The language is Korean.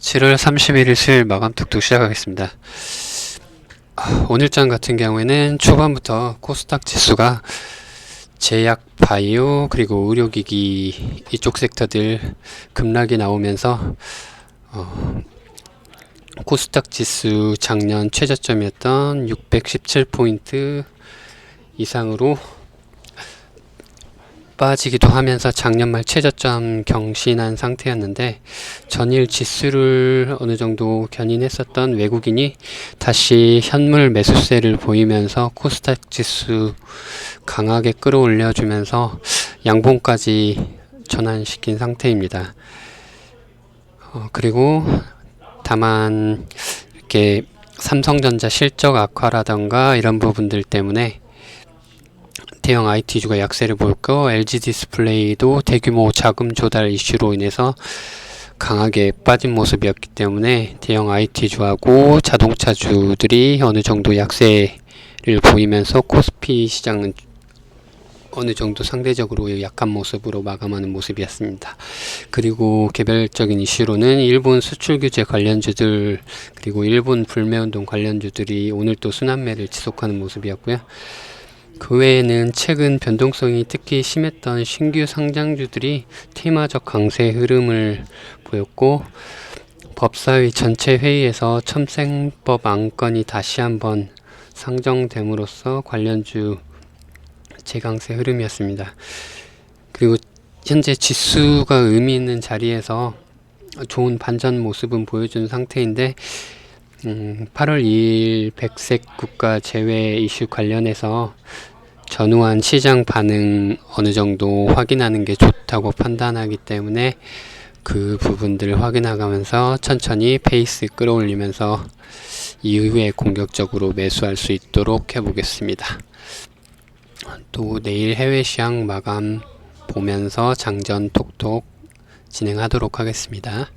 7월 31일 수요일 마감 톡톡 시작하겠습니다. 아, 오늘장 같은 경우에는 초반부터 코스닥 지수가 제약, 바이오, 그리고 의료기기 이쪽 섹터들 급락이 나오면서 어, 코스닥 지수 작년 최저점이었던 617포인트 이상으로 빠지기도 하면서 작년 말 최저점 경신한 상태였는데 전일 지수를 어느 정도 견인했었던 외국인이 다시 현물 매수세를 보이면서 코스닥 지수 강하게 끌어올려 주면서 양봉까지 전환시킨 상태입니다. 어, 그리고 다만 이렇게 삼성전자 실적 악화라던가 이런 부분들 때문에 대형 IT주가 약세를 보였고 LG 디스플레이도 대규모 자금 조달 이슈로 인해서 강하게 빠진 모습이었기 때문에 대형 IT주하고 자동차주들이 어느 정도 약세를 보이면서 코스피 시장은 어느 정도 상대적으로 약한 모습으로 마감하는 모습이었습니다. 그리고 개별적인 이슈로는 일본 수출 규제 관련주들 그리고 일본 불매운동 관련주들이 오늘 또 순환매를 지속하는 모습이었고요. 그 외에는 최근 변동성이 특히 심했던 신규 상장주들이 테마적 강세 흐름을 보였고 법사위 전체 회의에서 첨생법 안건이 다시 한번 상정됨으로써 관련주 재강세 흐름이었습니다. 그리고 현재 지수가 의미 있는 자리에서 좋은 반전 모습은 보여준 상태인데 음, 8월 2일 백색 국가 제외 이슈 관련해서 전후한 시장 반응 어느 정도 확인하는 게 좋다고 판단하기 때문에 그 부분들을 확인하면서 천천히 페이스 끌어올리면서 이후에 공격적으로 매수할 수 있도록 해보겠습니다. 또 내일 해외 시장 마감 보면서 장전 톡톡 진행하도록 하겠습니다.